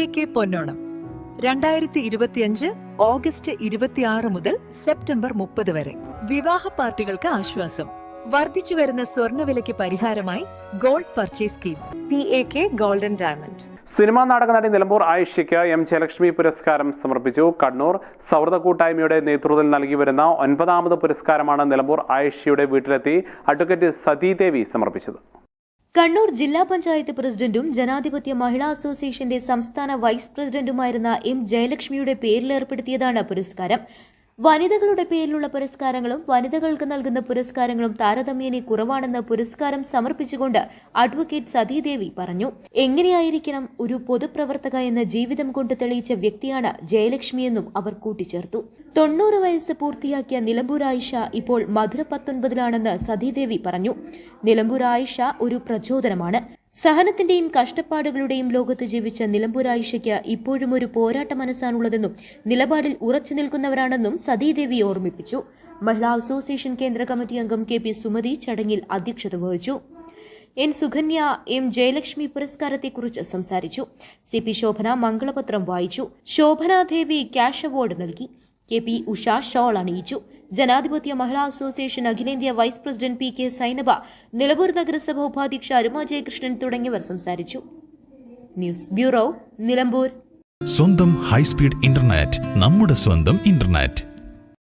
A K പൊന്നോണം. രണ്ടായിരത്തി ഇരുപത്തിയഞ്ച് August ഇരുപത്തിയാറ് മുതൽ സെപ്റ്റംബർ മുപ്പത് വരെ. വിവാഹ പാർട്ടികൾക്ക് ആശ്വാസം. വർദ്ധിച്ചു വരുന്ന സ്വർണവിലയ്ക്ക് പരിഹാരമായി gold purchase scheme. P A K golden diamond. Cinema നാടക നടി നിലമ്പൂർ ആയിഷയ്ക്ക് എം ജയലക്ഷ്മി പുരസ്കാരം സമർപ്പിച്ചു. കണ്ണൂർ സൗഹൃദ കൂട്ടായ്മയുടെ നേതൃത്വത്തിൽ നൽകി വരുന്ന ഒൻപതാമത് പുരസ്കാരമാണ് നിലമ്പൂർ ആയിഷയുടെ വീട്ടിലെത്തി അഡ്വക്കേറ്റ് സതീദേവി സമർപ്പിച്ചത്. കണ്ണൂർ ജില്ലാ പഞ്ചായത്ത് പ്രസിഡന്റും ജനാധിപത്യ മഹിളാ അസോസിയേഷന്റെ സംസ്ഥാന വൈസ് പ്രസിഡന്റുമായിരുന്ന എം ജയലക്ഷ്മിയുടെ പേരിൽ ഏർപ്പെടുത്തിയതാണ് പുരസ്കാരം. വനിതകളുടെ പേരിലുള്ള പുരസ്കാരങ്ങളും വനിതകൾക്ക് നൽകുന്ന പുരസ്കാരങ്ങളും താരതമ്യേന കുറവാണെന്ന് പുരസ്കാരം സമർപ്പിച്ചുകൊണ്ട് അഡ്വക്കേറ്റ് സതീദേവി പറഞ്ഞു. എങ്ങനെയായിരിക്കണം ഒരു പൊതുപ്രവർത്തക എന്ന ജീവിതം കൊണ്ട് തെളിയിച്ച വ്യക്തിയാണ് ജയലക്ഷ്മിയെന്നും അവർ കൂട്ടിച്ചേർത്തു. തൊണ്ണൂറ് വയസ്സ് പൂർത്തിയാക്കിയ നിലമ്പൂർ ആയിഷ ഇപ്പോൾ മധുര പത്തൊൻപതിലാണെന്ന് സതീദേവി പറഞ്ഞു. നിലമ്പൂർ ആയിഷ ഒരു പ്രചോദനമാണ്. സഹനത്തിന്റെയും കഷ്ടപ്പാടുകളുടെയും ലോകത്ത് ജീവിച്ച നിലമ്പൂർ ആയിഷയ്ക്ക് ഇപ്പോഴും ഒരു പോരാട്ട മനസ്സാണുള്ളതെന്നും നിലപാടിൽ ഉറച്ചു നിൽക്കുന്നവരാണെന്നും സതീദേവി ഓർമ്മിപ്പിച്ചു. മഹിളാ അസോസിയേഷൻ കേന്ദ്ര കമ്മിറ്റി അംഗം കെ പി സുമതി ചടങ്ങിൽ അധ്യക്ഷത വഹിച്ചു. എൻ സുകന്യ എം ജയലക്ഷ്മി പുരസ്കാരത്തെക്കുറിച്ച് സംസാരിച്ചു. സി പി ശോഭന മംഗളപത്രം വായിച്ചു. ശോഭനാദേവി ക്യാഷ് അവാർഡ് നൽകി. കെ പി ഉഷ ഷോൾ അണിയിച്ചു. ജനാധിപത്യ മഹിളാ അസോസിയേഷൻ അഖിലേന്ത്യാ vice president P K Sainaba Nilambur നഗരസഭ ഉപാധ്യക്ഷ അരുമ ജയകൃഷ്ണൻ തുടങ്ങിയവർ സംസാരിച്ചു. News bureau Nilambur. സ്വന്തം ഹൈസ്പീഡ് ഇന്റർനെറ്റ് നമ്മുടെ സ്വന്തം ഇന്റർനെറ്റ്.